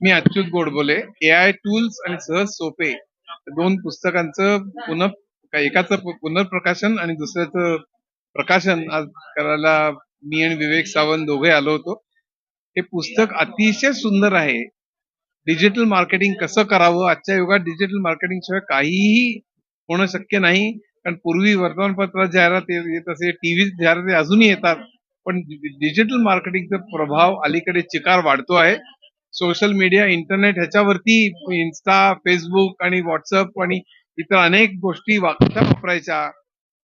Me Achyut Godbole A I tools आणि सहज सोपे दोन पुस्तकांचं पुनः एकाचं पुनर्प्रकाशन आणि दुसऱ्याचं प्रकाशन आज करायला मी आणि विवेक सावंत दोघे आलो होतो. हे पुस्तक अतिशय सुंदर आहे. डिजिटल मार्केटिंग कसं करावं? आजच्या युगात डिजिटल मार्केटिंग शिवाय काहीही होणं शक्य नाही. कारण पूर्वी वर्तमानपत्रात जाहिरात येत असे टीव्ही जाहिराती अजूनही येतात. पण डिजिटल मार्केटिंगचा प्रभाव अलीकडे चिकार वाढतो आहे. सोशल मीडिया इंटरनेट ह्याच्यावरती इन्स्टा फेसबुक आणि व्हॉट्सअप आणि इतर अनेक गोष्टी वापरायच्या.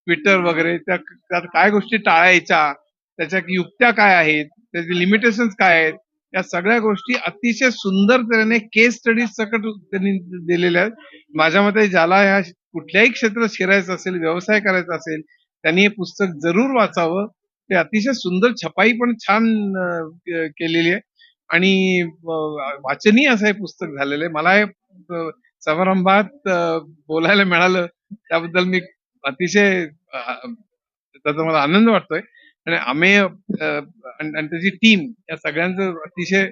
ट्विटर वगैरे त्या त्यात काय गोष्टी टाळायच्या त्याच्या युक्त्या काय आहेत त्याचे लिमिटेशन काय आहेत या सगळ्या गोष्टी अतिशय सुंदर तऱ्हेने केस स्टडीज सकट त्यांनी दिलेल्या आहेत. माझ्या मते ज्याला ह्या कुठल्याही क्षेत्रात शिरायचं असेल व्यवसाय करायचा असेल त्यांनी हे पुस्तक जरूर वाचावं. ते अतिशय सुंदर छपाई पण छान केलेली आहे. आणि वाचनीय असं हे पुस्तक झालेलं आहे. मला हे समारंभात बोलायला मिळालं. त्याबद्दल मी अतिशय त्याचा मला आनंद वाटतोय. आणि आम्ही आणि त्याची टीम या सगळ्यांचं अतिशय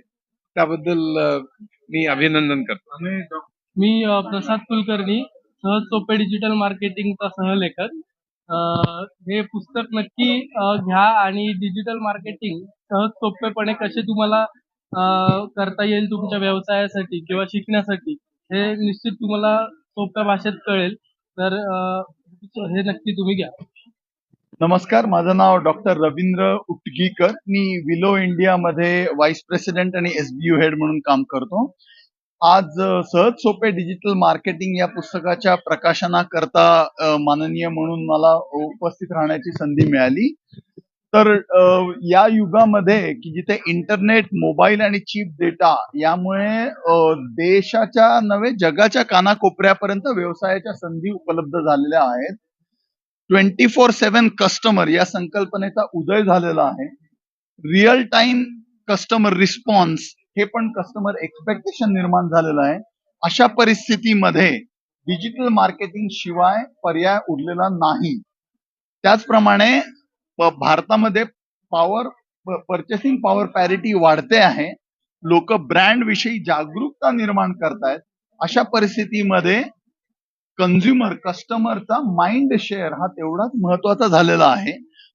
त्याबद्दल मी अभिनंदन करतो. मी प्रसाद कुलकर्णी सहज सोपे डिजिटल मार्केटिंगचा सहलेखक. हे पुस्तक नक्की घ्या आणि डिजिटल मार्केटिंग सहज सोपेपणे कसे तुम्हाला अ, करता येईल तुमच्या व्यवसायासाठी किंवा शिकण्यासाठी हे निश्चित तुम्हाला सोप्या भाषेत कळेल. तर अ, हे नक्की तुम्ही घ्या. नमस्कार माझं नाव डॉक्टर रवींद्र उटगीकर. मी विलो इंडियामध्ये व्हाईस प्रेसिडेंट आणि एसबीयू हेड म्हणून काम करतो. आज अ, सहज सोपे डिजिटल मार्केटिंग या पुस्तकाच्या प्रकाशनाकरता अ, माननीय म्हणून मला उपस्थित राहण्याची संधी मिळाली. तर या युगामध्ये की जिथे इंटरनेट मोबाईल आणि चीप डेटा यामुळे देशाच्या नव्हे जगाच्या कानाकोपऱ्यापर्यंत व्यवसायाच्या संधी उपलब्ध झालेल्या आहेत. ट्वेंटी फोर सेव्हन कस्टमर या संकल्पनेचा उदय झालेला आहे. रिअल टाइम कस्टमर रिस्पॉन्स हे पण कस्टमर एक्सपेक्टेशन निर्माण झालेलं आहे. अशा परिस्थितीमध्ये डिजिटल मार्केटिंग शिवाय पर्याय उरलेला नाही. त्याचप्रमाणे भारतामध्ये पॉवर परचेसिंग पॉवर पॅरिटी वाढते आहे. लोक ब्रँड विषयी जागरूकता निर्माण करतायत. अशा परिस्थितीमध्ये कन्झ्युमर कस्टमरचा माइंड शेअर हा तेवढाच महत्त्वाचा झालेला आहे.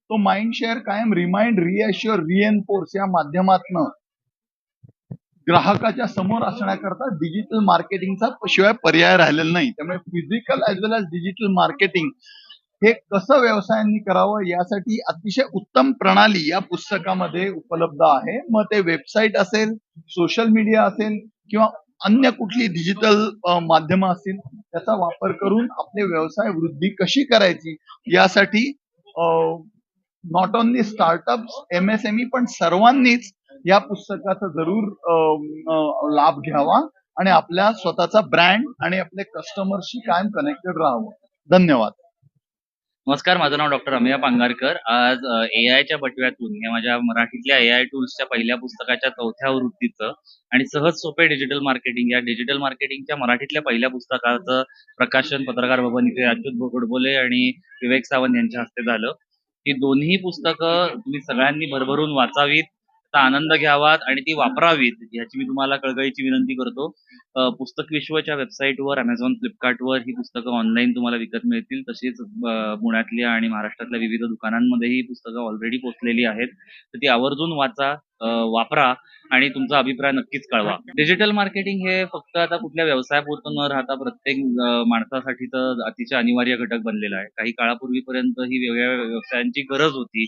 तो माइंड शेअर कायम रिमाइंड रिअश्युअर रिएनफोर्स या माध्यमातन ग्राहकाच्या समोर असण्याकरता डिजिटल मार्केटिंगचा शिवाय पर्याय राहिलेला नाही. त्यामुळे physical as well as digital marketing हे कसं व्यवसायांनी करावं यासाठी अतिशय उत्तम प्रणाली या पुस्तकामध्ये उपलब्ध आहे. मग ते वेबसाईट असेल सोशल मीडिया असेल किंवा अन्य कुठली डिजिटल माध्यम असतील त्याचा वापर करून आपले व्यवसाय वृद्धी कशी करायची यासाठी नॉट ओनली एस एमएसएमई ई पण सर्वांनीच या पुस्तकाचा जरूर लाभ घ्यावा आणि आपल्या स्वतःचा ब्रँड आणि आपले कस्टमरशी कायम कनेक्टेड राहावं. धन्यवाद. नमस्कार माझं नाव डॉक्टर अमिया पांगारकर. आज ए आयच्या बटव्यातून हे माझ्या मराठीतल्या ए आय टूल्सच्या पहिल्या पुस्तकाच्या चौथ्या वृत्तीचं आणि सहज सोपे डिजिटल मार्केटिंग या डिजिटल मार्केटिंगच्या मराठीतल्या पहिल्या पुस्तकाचं प्रकाशन पत्रकार भवन इथे अच्युत गोडबोले आणि विवेक सावंत यांच्या हस्ते झालं. ही दोन्ही पुस्तकं तुम्ही सगळ्यांनी भरभरून वाचावीत. आनंद घ्यावात आणि ती वापरावीत याची मी तुम्हाला कळकळीची विनंती करतो. पुस्तक विश्वच्या वेबसाईटवर अमेझॉन फ्लिपकार्टवर ही पुस्तकं ऑनलाईन तुम्हाला विकत मिळतील. तसेच पुण्यातल्या आणि महाराष्ट्रातल्या विविध दुकानांमध्ये ही पुस्तकं ऑलरेडी पोचलेली आहेत. तर ती आवर्जून वाचा वापरा आणि तुमचा अभिप्राय नक्कीच कळवा. डिजिटल मार्केटिंग हे फक्त आता कुठल्या व्यवसायापुरतं न राहता प्रत्येक माणसासाठी तर अतिशय अनिवार्य घटक बनलेला आहे. काही काळापूर्वीपर्यंत ही वेगवेगळ्या व्यवसायांची गरज होती.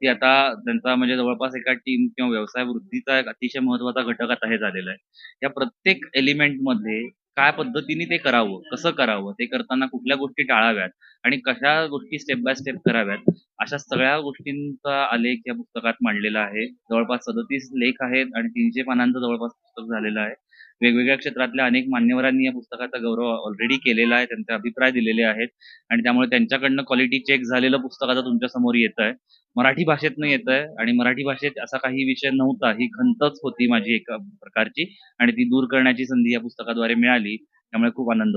ती आता त्यांचा म्हणजे जवळपास एका टीम किंवा व्यवसाय वृद्धीचा एक अतिशय महत्त्वाचा घटक आता हे झालेला आहे. या प्रत्येक एलिमेंटमध्ये काय पद्धतीने ते करावं कसं करावं ते करताना कुठल्या गोष्टी टाळाव्यात आणि कशा गोष्टी स्टेप बाय स्टेप कराव्यात अशा सगळ्या गोष्टींचा आलेख या पुस्तकात मांडलेला आहे. जवळपास सदतीस लेख आहेत आणि तीनशे पानांचं जवळपास पुस्तक झालेलं आहे. वेगवेगळ्या क्षेत्रातल्या अनेक मान्यवरांनी या पुस्तकाचा गौरव ऑलरेडी केलेला आहे त्यांचे अभिप्राय दिलेले आहेत आणि त्यामुळे त्यांच्याकडनं क्वालिटी चेक झालेलं पुस्तक आता तुमच्यासमोर येत आहे मराठी भाषेतनं येत आहे आणि मराठी भाषेत असा काही विषय नव्हता. ही खंतच होती माझी एका प्रकारची आणि ती दूर करण्याची संधी या पुस्तकाद्वारे मिळाली. त्यामुळे खूप आनंद होतो.